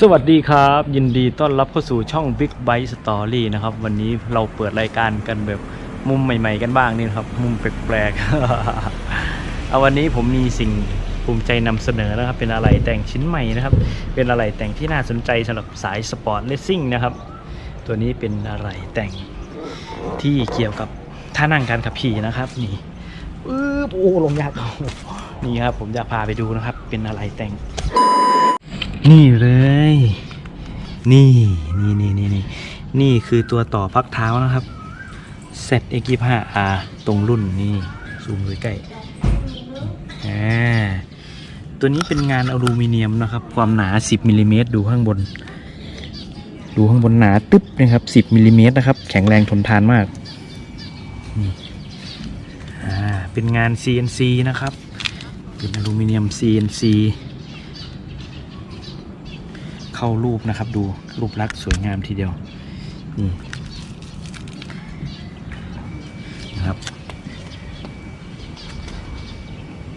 สวัสดีครับ ยินดีต้อนรับเข้าสู่ช่อง Big Bite Story นะครับ วันนี้เราเปิดรายการกันแบบมุมใหม่ ๆ กันบ้างนี่ครับ มุมแปลกๆ เอาวันนี้ผมมีสิ่งภูมิใจนำเสนอนะครับ เป็นอะไรแต่งชิ้นใหม่นะครับ เป็นอะไรแต่งที่น่าสนใจสำหรับสายสปอร์ตเลสซิ่งนะครับ ตัวนี้เป็นอะไรแต่งที่เกี่ยวกับท่านั่งการขับขี่นะครับ นี่อื้อโอ้ลงยากเอานี่ครับผมจะพาไปดูนะครับ เป็นอะไรแต่ง นี่เลย นี่นี่นี่นี่นี่นี่คือตัวต่อพักเท้านะครับ z x 2 5 r ตรงรุ่นนี่ซูมใกล้อ่าตัวนี้เป็นงานอลูมิเนียมนะครับ ความหนา 10มิลลิเมตรดูข้างบน ดูข้างบนหนาตึ๊บนะครับ 10มิลลิเมตรนะครับ แข็งแรงทนทานมากนี่อ่าเป็นงาน CNC นะครับ เป็นอลูมิเนียม CNC เข้ารูปนะครับ ดูรูปลักษณ์สวยงามทีเดียวนี่นะครับ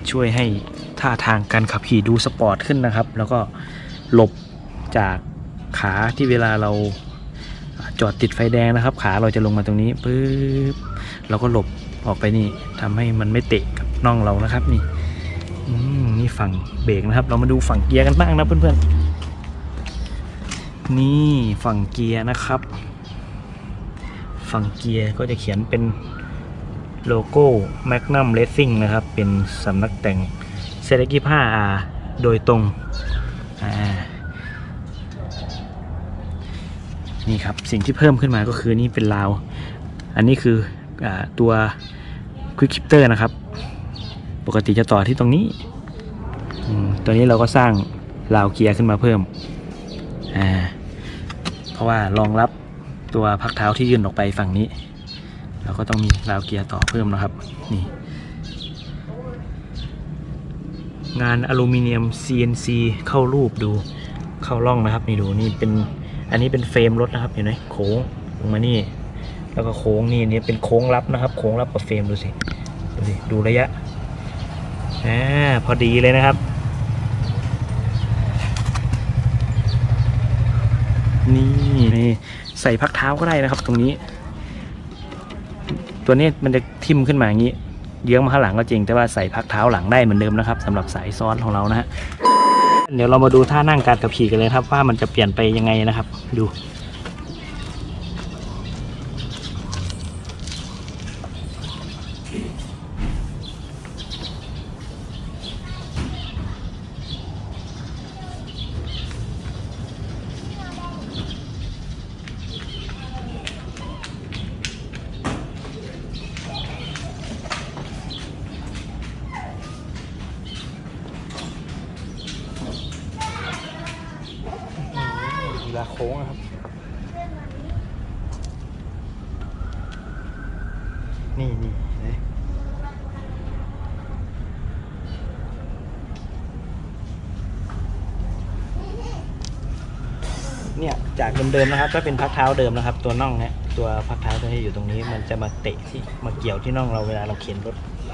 ช่วยให้ท่าทางการขับขี่ดูสปอร์ตขึ้นนะครับ แล้วก็หลบจากขาที่เวลาเราจอดติดไฟแดงนะครับ ขาเราจะลงมาตรงนี้ปึ๊บเราก็หลบออกไปนี่ทำให้มันไม่เตะกับน่องเรานะครับนี่นี่ฝั่งเบรกนะครับ เรามาดูฝั่งเกียร์กันบ้างนะเพื่อนๆ นี่ฝั่งเกียร์นะครับ ฝั่งเกียร์ก็จะเขียนเป็นโลโก้ Magnum Racing นะครับ เป็นสำนักแต่งเซเลกิ 5R โดยตรง นี่ครับ สิ่งที่เพิ่มขึ้นมาก็คือนี่เป็นราว อันนี้คืออตัว Quick Shifter นะครับ ปกติจะต่อที่ตรงนี้ ตัวนี้เราก็สร้างราวเกียร์ขึ้นมาเพิ่ม อ่า ราะว่ารองรับตัวพักเท้าที่ยื่นออกไปฝั่งนี้ เราก็ต้องมีราวเกียร์ต่อเพิ่มนะครับนี่งานอลูมิเนียม CNC เข้ารูปดูเข้าร่องนะครับนี่ดูนี่เป็นอันนี้เป็นเฟรมรถนะครับเห็นไหมโค้งลงมานี่ แล้วก็โค้งนี่นี่เป็นโค้งรับนะครับ โค้งรับกับเฟรมดูสิดูสิดูระยะอ่าพอดีเลยนะครับ นี่นี่ใส่พักเท้าก็ได้นะครับ ตรงนี้ ตัวนี้มันจะทิ่มขึ้นมาอย่างนี้ เยื้องมาข้างหลังก็จริง แต่ว่าใส่พักเท้าหลังได้เหมือนเดิมนะครับสำหรับสายซ้อนของเรานะฮะเดี๋ยวเรามาดูท่านั่งการขับขี่กันเลยครับ ว่ามันจะเปลี่ยนไปยังไงนะครับ ดู ค้งนะครับ นี่นี่เห็นไหมเนี่ยจากเดิมๆนะครับถ้าเป็นพักเท้าเดิมนะครับ ตัวน่องเนี่ยตัวพักเท้าตัวนี้อยู่ตรงนี้ มันจะมาเตะที่มาเกี่ยวที่น่องเราเวลาเราเข็นรถ โอ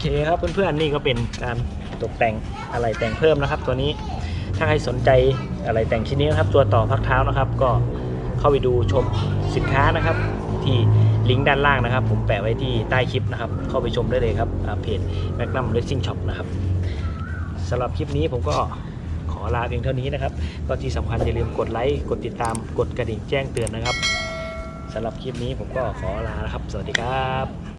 เคครับเพื่อนๆนี่ก็เป็นการตกแต่งอะไรแต่งเพิ่มนะครับ ตัวนี้ถ้าใครสนใจอะไรแต่งชิ้นนี้นะครับ ตัวต่อพักเท้านะครับ ก็เข้าไปดูชมสินค้านะครับ ที่ลิงก์ด้านล่างนะครับ ผมแปะไว้ที่ใต้คลิปนะครับ เข้าไปชมได้เลยครับเพจ Magnum Racing Shop นะครับสำหรับคลิปนี้ผมก็ขอลาเพียงเท่านี้นะครับ ก็ที่สำคัญอย่าลืมกดไลค์กดติดตามกดกระดิ่งแจ้งเตือนนะครับสำหรับคลิปนี้ผมก็ขอลานะครับ สวัสดีครับ